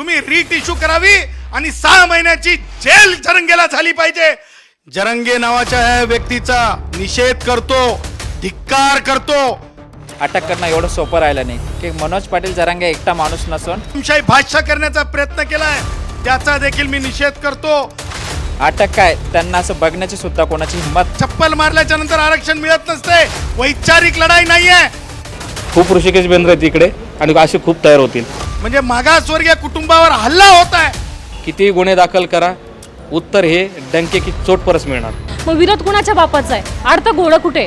तुम्ही writ issue करावी आणि सहा महिन्याची जेल जरंगेला झाली पाहिजे. जरंगे नावाच्या या व्यक्तीचा निषेध करतो धिक्कार करतो. अटक करणं एवढं सोपं राहिलं नाही. की मनोज पाटील जरांगे एकटा माणूस नसून हुकुमशाही भाषा करण्याचा प्रयत्न केलाय. त्याचा देखील मी निषेध करतो. अटक काय? त्यांना असं बघण्याची सुद्धा कोणाची हिंमत चप्पल मारल्याच्या नंतर आरक्षण मिळत नसते. वैचारिक लढाई नाहीये. खूप ऋषिकेश बेंद्र आहेत इकडे आणि असे खूप तयार होतील. म्हणजे मागासवर्गीय कुटुंबावर हल्ला होत आहे. किती गुन्हे दाखल करा उत्तर हे डंके की चोट परस मिळणार. मग विरोध कुणाच्या बापाचा आहे? आडतं घोडं कुठे?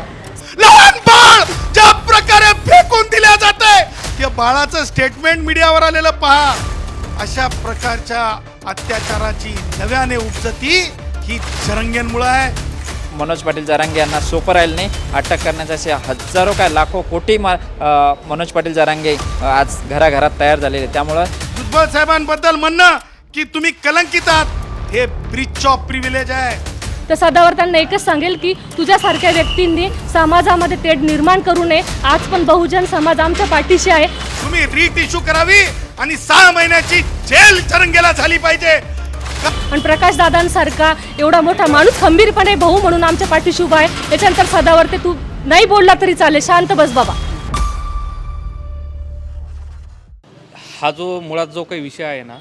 लहान बाळ ज्या प्रकारे फेकून दिल्या जाते त्या बाळाचं स्टेटमेंट मीडियावर आलेलं पहा. अशा प्रकारच्या अत्याचाराची नव्याने उपजती ही जरंग्यांमुळे आहे. मनोज पाटील जरांगे यांना सोपं राहिलं नाही अटक करण्याचे असे हजारो काय लाखो कोटी मा मनोज पाटील जरांगे आज घराघरात तयार झालेले. त्यामुळं भुजबळ साहेबांबद्दल म्हणणं की तुम्ही कलंकित आहात. हे ब्रिच ऑफ प्रिव्हिलेज आहे. तर सदावर त्यांना एकच सांगेल की तुझ्यासारख्या व्यक्तींनी समाजामध्ये तेढ निर्माण करू नये. आज पण बहुजन समाज आमच्या पाठीशी आहे. तुम्ही रीट इश्यू करावी आणि सहा महिन्याची जेल जरंगेला झाली पाहिजे. आणि प्रकाश दादांसारखा एवढा मोठा माणूस खंबीरपणे भाऊ म्हणून आमच्या पाठीशी उभा आहे. याच्यानंतर सदावरती तू नाही बोलला तरी चालेल. शांत बस बाबा. हा जो मुळात जो काही विषय आहे ना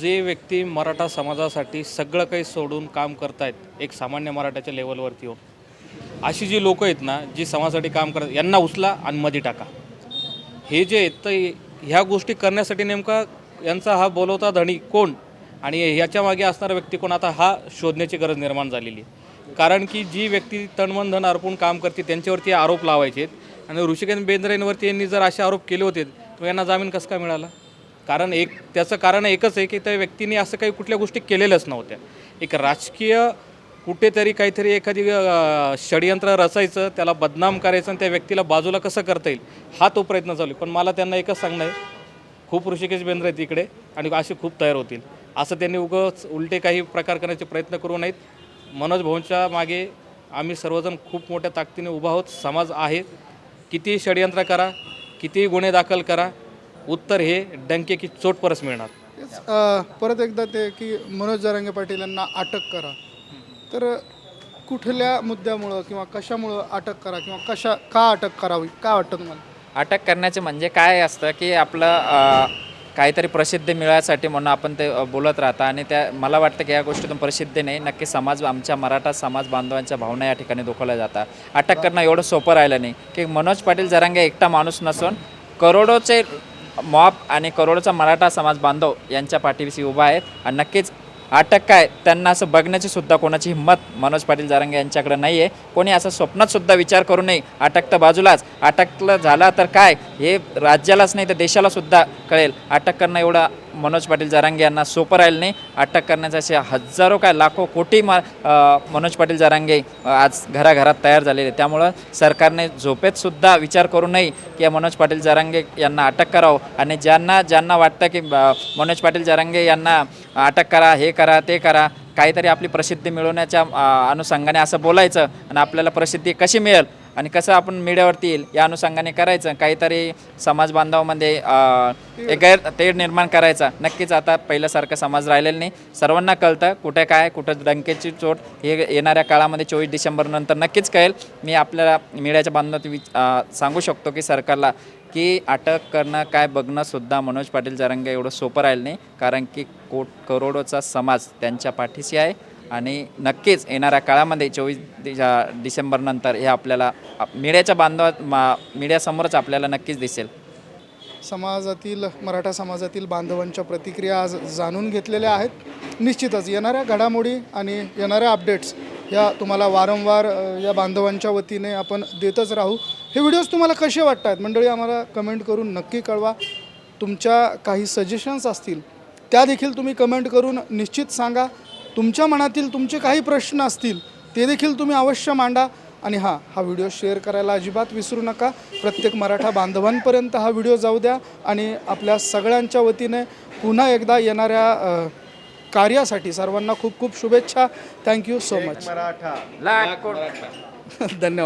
जे व्यक्ती मराठा समाजासाठी सगळं काही सोडून काम करतायत एक सामान्य मराठ्याच्या लेवलवरती येऊन अशी जी लोकं आहेत ना जी समाजासाठी काम करतात यांना उचला आणि मध्ये टाका. हे जे आहेत तर ह्या गोष्टी करण्यासाठी नेमका यांचा हा बोलवता धणी कोण? आणि ह्याच्या मागे असणारा व्यक्ती कोण आता हा शोधण्याची गरज निर्माण झालेली आहे. कारण की जी व्यक्ती तणमन धन अर्पून काम करते त्यांच्यावरती आरोप लावायचे आहेत आणि ऋषिकेश बेंद्रेंवरती यांनी जर असे आरोप केले होते तर यांना जामीन कसं काय मिळाला? कारण एक त्याचं कारण एकच आहे की त्या व्यक्तीने असं काही कुठल्या गोष्टी केलेल्याच नव्हत्या. एक राजकीय कुठेतरी काहीतरी एखादी षडयंत्र रचायचं त्याला बदनाम करायचं आणि त्या व्यक्तीला बाजूला कसं करता येईल हा तो प्रयत्न चालू आहे. पण मला त्यांना एकच सांगणं आहे खूप ऋषिकेश बेंद्र आहेत इकडे आणि असे खूप तयार होतील. असं त्यांनी उगच उलटे काही प्रकार करण्याचे प्रयत्न करू नयेत. मनोज भाऊंच्या मागे आम्ही सर्वजण खूप मोठ्या ताकदीने उभा आहोत. समाज आहे. किती षडयंत्र करा किती गुन्हे दाखल करा उत्तर हे डंके की चोट परस मिळणार. परत एकदा ते की मनोज जरांगे पाटील यांना अटक करा. तर कुठल्या मुद्द्यामुळं किंवा कशामुळं अटक करा किंवा कशा का अटक करावी? काय वाटतं तुम्हाला? अटक करण्याचे म्हणजे काय असतं की आपलं काहीतरी प्रसिद्धी मिळायसाठी म्हणून आपण ते बोलत राहता. आणि त्या मला वाटतं की या गोष्टीतून प्रसिद्धी नाही नक्की समाज आमच्या मराठा समाज बांधवांच्या भावना या ठिकाणी दुखवल्या जातात. अटक करणं एवढं सोपं राहिलं नाही. की मनोज पाटील जरांगे एकटा माणूस नसून करोडोचे मॉप आणि करोडोचा मराठा समाज बांधव यांच्या पाठीशी उभा आहेत. आणि नक्कीच अटक काय? त्यांना असं बघण्याची सुद्धा कोणाची हिंमत मनोज पाटील जारंगे यांच्याकडे नाही आहे कोणी असं स्वप्नात सुद्धा विचार करू नये. अटक तर बाजूलाच. अटकलं झाला तर काय? हे राज्यालाच नाही तर देशाला सुद्धा कळेल. अटक करणं एवढं मनोज पाटील जारांगे यांना सोपं राहिलं नाही. अटक करण्याचे असे हजारो काय लाखो कोटी मा मनोज पाटील जारांगे आज घराघरात तयार झालेले त्यामुळं सरकारने झोपेतसुद्धा विचार करू नये की या मनोज पाटील जारांगे यांना अटक करावं. आणि ज्यांना ज्यांना वाटतं की मनोज पाटील जारांगे यांना अटक करा हे करा ते करा. काहीतरी आपली प्रसिद्धी मिळवण्याच्या अनुषंगाने असं बोलायचं आणि आपल्याला प्रसिद्धी कशी मिळेल? आणि कसं आपण मीडियावरती येईल या अनुषंगाने करायचं. काहीतरी समाज बांधवामध्ये एक गैर तेढ निर्माण करायचा. नक्कीच आता पहिल्यासारखं समाज राहिलेलं नाही. सर्वांना कळतं कुठे काय कुठं डंकेची चोट. हे येणाऱ्या काळामध्ये चोवीस डिसेंबरनंतर नक्कीच कळेल. मी आपल्याला मीडियाच्या बांधवात विच सांगू शकतो की सरकारला की अटक करणं काय बघणंसुद्धा मनोज पाटील जरंगे एवढं सोपं राहिलं नाही. कारण की कोट करोडोचा समाज त्यांच्या पाठीशी आहे. आणि नक्कीच येणाऱ्या काळामध्ये चोवीस डिसेंबरनंतर हे आपल्याला मीडियाच्या बांधवात मा मीडियासमोरच आपल्याला नक्कीच दिसेल. समाजातील मराठा समाजातील बांधवांच्या प्रतिक्रिया आज जाणून घेतलेल्या आहेत. निश्चितच येणाऱ्या घडामोडी आणि येणाऱ्या अपडेट्स या तुम्हाला वारंवार या बांधवांच्या वतीने आपण देतच राहू. हे व्हिडिओज तुम्हाला कसे वाटत आहेत मंडळी आम्हाला कमेंट करून नक्की कळवा. तुमच्या काही सजेशन्स असतील त्या देखील तुम्ही कमेंट करून निश्चित सांगा. तुमच्या मनातील तुमचे काही प्रश्न असतील ते देखील तुम्ही अवश्य मांडा. आणि हां हा व्हिडिओ शेअर करायला अजिबात विसरू नका. प्रत्येक मराठा बांधवांपर्यंत हा व्हिडिओ जाऊ द्या. आणि आपल्या सगळ्यांच्या वतीने पुन्हा एकदा येणाऱ्या कार्यासाठी सर्वांना खूप खूप शुभेच्छा. थँक्यू सो मच धन्यवाद.